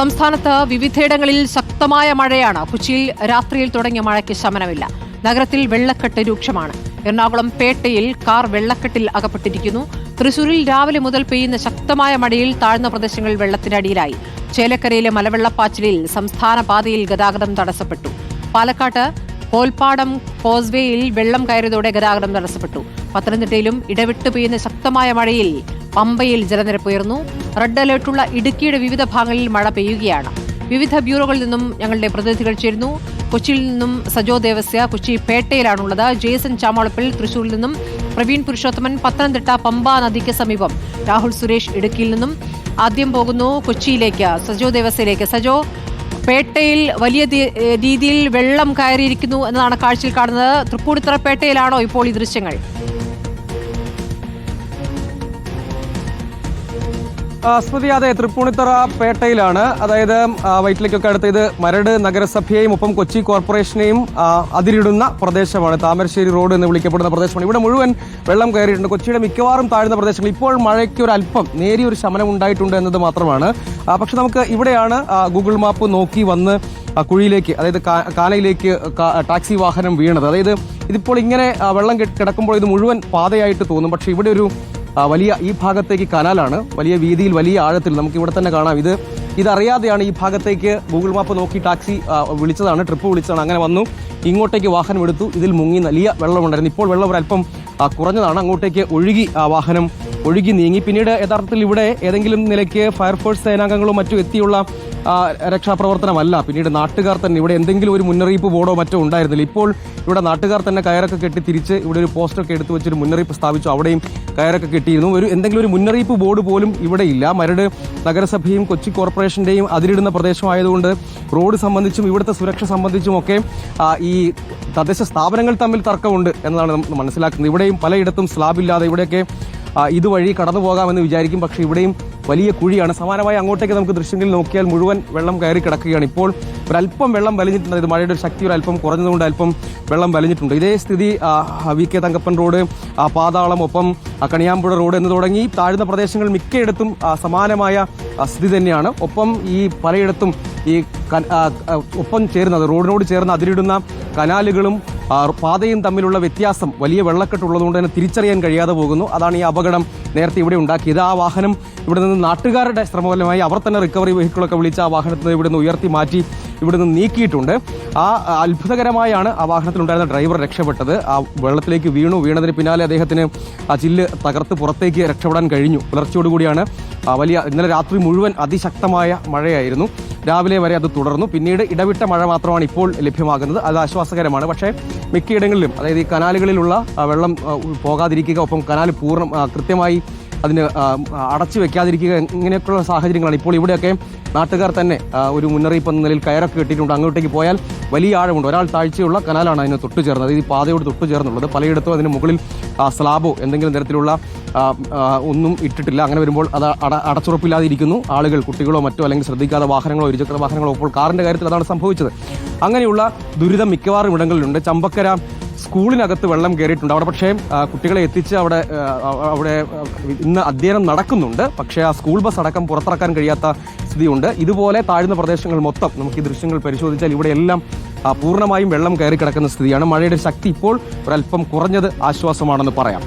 സംസ്ഥാനത്ത് വിവിധയിടങ്ങളിൽ ശക്തമായ മഴയാണ്. കൊച്ചിയിൽ രാത്രിയിൽ തുടങ്ങിയ മഴയ്ക്ക് ശമനമില്ല. നഗരത്തിൽ വെള്ളക്കെട്ട് രൂക്ഷമാണ്. എറണാകുളം പേട്ടയിൽ കാർ വെള്ളക്കെട്ടിൽ അകപ്പെട്ടിരിക്കുന്നു. തൃശൂരിൽ രാവിലെ മുതൽ പെയ്യുന്ന ശക്തമായ മഴയിൽ താഴ്ന്ന പ്രദേശങ്ങൾ വെള്ളത്തിനടിയിലായി. ചേലക്കരയിലെ മലവെള്ളപ്പാച്ചിലിൽ സംസ്ഥാന പാതയിൽ ഗതാഗതം തടസ്സപ്പെട്ടു. പാലക്കാട്ട് കോൽപ്പാടം കോസ്വേയിൽ വെള്ളം കയറിയതോടെ ഗതാഗതം തടസ്സപ്പെട്ടു. പത്തനംതിട്ടയിലും ഇടവിട്ട് പെയ്യുന്ന ശക്തമായ മഴയിൽ പമ്പയിൽ ജലനിരപ്പ് ഉയർന്നു. റെഡ് അലേർട്ടുള്ള ഇടുക്കിയുടെ വിവിധ ഭാഗങ്ങളിൽ മഴ പെയ്യുകയാണ്. വിവിധ ബ്യൂറോകളിൽ നിന്നും ഞങ്ങളുടെ പ്രതിനിധികൾ ചേരുന്നു. കൊച്ചിയിൽ നിന്നും സജോ ദേവസ്യ കൊച്ചി പേട്ടയിലാണുള്ളത്. ജേസൺ ചാമോളപ്പിൽ തൃശൂരിൽ നിന്നും പ്രവീൺ പുരുഷോത്തമൻ പത്തനംതിട്ട പമ്പ നദിക്ക് സമീപം രാഹുൽ സുരേഷ് ഇടുക്കിയിൽ നിന്നും ആദ്യം പോകുന്നു കൊച്ചിയിലേക്ക് സജോ ദേവസ്യയിലേക്ക്. സജോ പേട്ടയിൽ വലിയ രീതിയിൽ വെള്ളം കയറിയിരിക്കുന്നു എന്നതാണ് കാഴ്ചയിൽ കാണുന്നത്. തൃപ്പൂണിത്തറ പേട്ടയിലാണോ ഇപ്പോൾ ഈ ദൃശ്യങ്ങൾ? സ്മൃതി അതെ തൃപ്പൂണിത്തറ പേട്ടയിലാണ്. അതായത് വൈറ്റിലേക്കൊക്കെ അടുത്ത് ഇത് മരട് നഗരസഭയെയും ഒപ്പം കൊച്ചി കോർപ്പറേഷനെയും അതിരിടുന്ന പ്രദേശമാണ്. താമരശ്ശേരി റോഡ് എന്ന് വിളിക്കപ്പെടുന്ന പ്രദേശമാണ്. ഇവിടെ മുഴുവൻ വെള്ളം കയറിയിട്ടുണ്ട്. കൊച്ചിയുടെ മിക്കവാറും താഴ്ന്ന പ്രദേശങ്ങൾ ഇപ്പോൾ മഴയ്ക്ക് ഒരു അല്പം നേരിയൊരു ശമനം ഉണ്ടായിട്ടുണ്ട് എന്നത് മാത്രമാണ്. പക്ഷെ നമുക്ക് ഇവിടെയാണ് ഗൂഗിൾ മാപ്പ് നോക്കി വന്ന് കുഴിയിലേക്ക് അതായത് കാനയിലേക്ക് ടാക്സി വാഹനം വീണത്. അതായത് ഇതിപ്പോൾ ഇങ്ങനെ വെള്ളം കിടക്കുമ്പോൾ ഇത് മുഴുവൻ പാതയായിട്ട് തോന്നും. പക്ഷെ ഇവിടെ ഒരു വലിയ ഈ ഭാഗത്തേക്ക് കനാലാണ്. വലിയ വീതിയിൽ വലിയ ആഴത്തിൽ നമുക്ക് ഇവിടെ തന്നെ കാണാം. ഇത് ഇതറിയാതെയാണ് ഈ ഭാഗത്തേക്ക് ഗൂഗിൾ മാപ്പ് നോക്കി ടാക്സി വിളിച്ചതാണ് ട്രിപ്പ് വിളിച്ചതാണ്. അങ്ങനെ വന്നു. ഇങ്ങോട്ടേക്ക് വാഹനം എടുത്തു. ഇതിൽ മുങ്ങി വലിയ വെള്ളമുണ്ടായിരുന്നു ഇപ്പോൾ വെള്ളം ഒരല്പം കുറഞ്ഞതാണ്. അങ്ങോട്ടേക്ക് ഒഴുകി വാഹനം ഒഴുകി നീങ്ങി. പിന്നീട് യഥാർത്ഥത്തിൽ ഇവിടെ ഏതെങ്കിലും നിലയ്ക്ക് ഫയർഫോഴ്സ് സേനാംഗങ്ങളോ മറ്റോ എത്തിയുള്ള രക്ഷാപ്രവർത്തനമല്ല. പിന്നീട് നാട്ടുകാർ തന്നെ ഇവിടെ എന്തെങ്കിലും ഒരു മുന്നറിയിപ്പ് ബോർഡോ മറ്റോ ഉണ്ടായിരുന്നില്ല. ഇപ്പോൾ ഇവിടെ നാട്ടുകാർ തന്നെ കയറൊക്കെ കെട്ടി തിരിച്ച് ഇവിടെ ഒരു പോസ്റ്റൊക്കെ എടുത്തു വെച്ചൊരു മുന്നറിയിപ്പ് സ്ഥാപിച്ചു. അവിടെയും കയറൊക്കെ കിട്ടിയിരുന്നു. ഒരു എന്തെങ്കിലും ഒരു മുന്നറിയിപ്പ് ബോർഡ് പോലും ഇവിടെ ഇല്ല. മരട് നഗരസഭയും കൊച്ചി കോർപ്പറേഷന്റെയും അതിരിടുന്ന പ്രദേശമായതുകൊണ്ട് റോഡ് സംബന്ധിച്ചും ഇവിടുത്തെ സുരക്ഷ സംബന്ധിച്ചും ഒക്കെ ഈ തദ്ദേശ സ്ഥാപനങ്ങൾ തമ്മിൽ തർക്കമുണ്ട് എന്നതാണ് മനസ്സിലാക്കുന്നത്. ഇവിടെയും പലയിടത്തും സ്ലാബില്ലാതെ ഇവിടെയൊക്കെ ഇതുവഴി കടന്നു പോകാമെന്ന് വിചാരിക്കും. പക്ഷേ ഇവിടെയും വലിയ കുഴിയാണ്. സമാനമായി അങ്ങോട്ടേക്ക് നമുക്ക് ദൃശ്യങ്ങളിൽ നോക്കിയാൽ മുഴുവൻ വെള്ളം കയറി കിടക്കുകയാണ്. ഇപ്പോൾ ഒരല്പം വെള്ളം വലിഞ്ഞിട്ടുണ്ട്. ഇത് മഴയുടെ ഒരു ശക്തി കുറഞ്ഞതുകൊണ്ട് അല്പം വെള്ളം വലിഞ്ഞിട്ടുണ്ട്. ഇതേ സ്ഥിതി വി കെ തങ്കപ്പൻ റോഡ് പാതാളം ഒപ്പം കണിയാമ്പുഴ റോഡ് എന്ന് തുടങ്ങി താഴ്ന്ന പ്രദേശങ്ങൾ മിക്കയിടത്തും സമാനമായ സ്ഥിതി തന്നെയാണ്. ഒപ്പം ഈ പലയിടത്തും ഈ ഒപ്പം ചേർന്നത് റോഡിനോട് ചേർന്ന് അതിരിടുന്ന കനാലുകളും പാതയും തമ്മിലുള്ള വ്യത്യാസം വലിയ വെള്ളക്കെട്ടുള്ളതുകൊണ്ട് തന്നെ തിരിച്ചറിയാൻ കഴിയാതെ പോകുന്നു. അതാണ് ഈ അപകടം നേരത്തെ ഇവിടെ ഉണ്ടാക്കിയത്. ആ വാഹനം ഇവിടെ നിന്ന് നാട്ടുകാരുടെ ശ്രമഫലമായി അവർ തന്നെ റിക്കവറി വെഹിക്കിളൊക്കെ വിളിച്ച് ആ വാഹനത്തിൽ ഇവിടെ നിന്ന് ഉയർത്തി മാറ്റി. ഇവിടെ നിന്ന് നീക്കിയിട്ടുണ്ട്. ആ അത്ഭുതകരമായാണ് ആ വാഹനത്തിലുണ്ടായിരുന്ന ഡ്രൈവർ രക്ഷപ്പെട്ടത്. ആ വെള്ളത്തിലേക്ക് വീണു. വീണതിന് പിന്നാലെ അദ്ദേഹത്തിന് ആ ചില്ല് തകർത്ത് പുറത്തേക്ക് രക്ഷപ്പെടാൻ കഴിഞ്ഞു. പുലർച്ചയോടുകൂടിയാണ് വലിയ ഇന്നലെ രാത്രി മുഴുവൻ അതിശക്തമായ മഴയായിരുന്നു. രാവിലെ വരെ അത് തുടർന്നു. പിന്നീട് ഇടവിട്ട മഴ മാത്രമാണ് ഇപ്പോൾ ലഭ്യമാകുന്നത്. അത് ആശ്വാസകരമാണ്. പക്ഷേ മിക്കയിടങ്ങളിലും അതായത് ഈ കനാലുകളിലുള്ള വെള്ളം പോകാതിരിക്കുക ഒപ്പം കനാൽ പൂർണം കൃത്യമായി അതിന് അടച്ചു വെക്കാതിരിക്കുക ഇങ്ങനെയൊക്കെയുള്ള സാഹചര്യങ്ങളാണ്. ഇപ്പോൾ ഇവിടെയൊക്കെ നാട്ടുകാർ തന്നെ ഒരു മുന്നറിയിപ്പ് എന്ന നിലയിൽ കയറൊക്കെ ഇട്ടിട്ടുണ്ട് അങ്ങോട്ടേക്ക് പോയാൽ വലിയ ആഴമുണ്ട്. ഒരാൾ താഴ്ചയുള്ള കനാലാണ് അതിന് തൊട്ടു ചേർന്നത്. ഈ പാതയോട് തൊട്ടു ചേർന്നുള്ളത്. പലയിടത്തും അതിന് മുകളിൽ സ്ലാബോ എന്തെങ്കിലും തരത്തിലുള്ള ഒന്നും ഇട്ടിട്ടില്ല. അങ്ങനെ വരുമ്പോൾ അത് അട അടച്ചുറപ്പില്ലാതെ ഇരിക്കുന്നു ആളുകൾ കുട്ടികളോ മറ്റോ അല്ലെങ്കിൽ ശ്രദ്ധിക്കാതെ വാഹനങ്ങളോ ഇരുചക്ര വാഹനങ്ങളോ ഇപ്പോൾ കാറിന്റെ കാര്യത്തിൽ അതാണ് സംഭവിച്ചത്. അങ്ങനെയുള്ള ദുരിതം മിക്കവാറും ഇടങ്ങളിലുണ്ട് ചമ്പക്കര സ്കൂളിനകത്ത് വെള്ളം കയറിയിട്ടുണ്ട്. അവിടെ പക്ഷേ കുട്ടികളെ എത്തിച്ച് അവിടെ അവിടെ ഇന്ന് അധ്യയനം നടക്കുന്നുണ്ട്. പക്ഷേ ആ സ്കൂൾ ബസ് അടക്കം പുറത്തിറക്കാൻ കഴിയാത്ത സ്ഥിതിയുണ്ട്. ഇതുപോലെ താഴ്ന്ന പ്രദേശങ്ങൾ മൊത്തം നമുക്ക് ഈ ദൃശ്യങ്ങൾ പരിശോധിച്ചാൽ ഇവിടെയെല്ലാം പൂർണമായും വെള്ളം കയറി കിടക്കുന്ന സ്ഥിതിയാണ്. മഴയുടെ ശക്തി ഇപ്പോൾ ഒരല്പം കുറഞ്ഞത് ആശ്വാസമാണെന്ന് പറയാം.